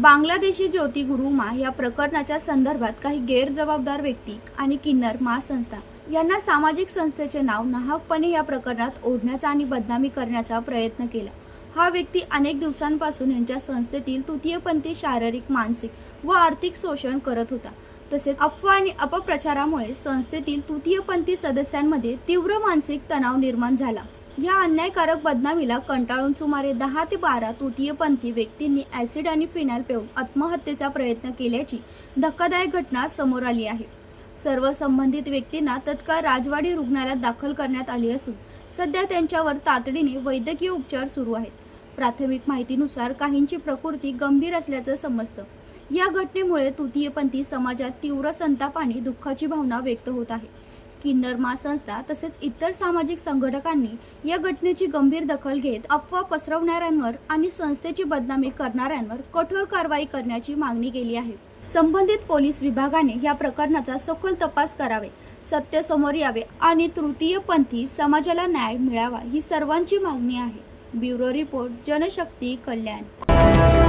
बांगलादेशी ज्योती गुरुमा या प्रकरणाच्या संदर्भात काही गैरजबाबदार व्यक्ती आणि किन्नर महासंस्था यांना सामाजिक संस्थेचे नाव नाहकपणे या प्रकरणात ओढण्याचा आणि बदनामी करण्याचा प्रयत्न केला. हा व्यक्ती अनेक दिवसांपासून यांच्या संस्थेतील तृतीयपंथी शारीरिक मानसिक व आर्थिक शोषण करत होता. तसेच अफवा आणि अपप्रचारामुळे संस्थेतील तृतीयपंथी सदस्यांमध्ये तीव्र मानसिक तणाव निर्माण झाला. या अन्यायकारक बदनामीला कंटाळून सुमारे दहा ते बारा तृतीयपंथी व्यक्तींनी ऍसिड आणि फिनाल पिऊन आत्महत्येचा प्रयत्न केल्याची धक्कादायक घटना समोर आली आहे. सर्व संबंधित व्यक्तींना तत्काळ राजवाडी रुग्णालयात दाखल करण्यात आली असून सध्या त्यांच्यावर तातडीने वैद्यकीय उपचार सुरू आहेत. प्राथमिक माहितीनुसार काहींची प्रकृती गंभीर असल्याचं समजतं. या घटनेमुळे तृतीयपंथी समाजात तीव्र संताप आणि दुःखाची भावना व्यक्त होत आहे. किन्नर महासंस्था तसेच इतर सामाजिक संघटकांनी या घटनेची गंभीर दखल घेत अफवा पसरवणाऱ्यांवर आणि संस्थेची बदनामी करणाऱ्यांवर कठोर कारवाई करण्याची मागणी केली आहे. संबंधित पोलीस विभागाने या प्रकरणाचा सखोल तपास करावे सत्य समोर यावे आणि तृतीयपंथी समाजाला न्याय मिळावा ही सर्वांची मागणी आहे. Bureau report Janshakti Kalyan.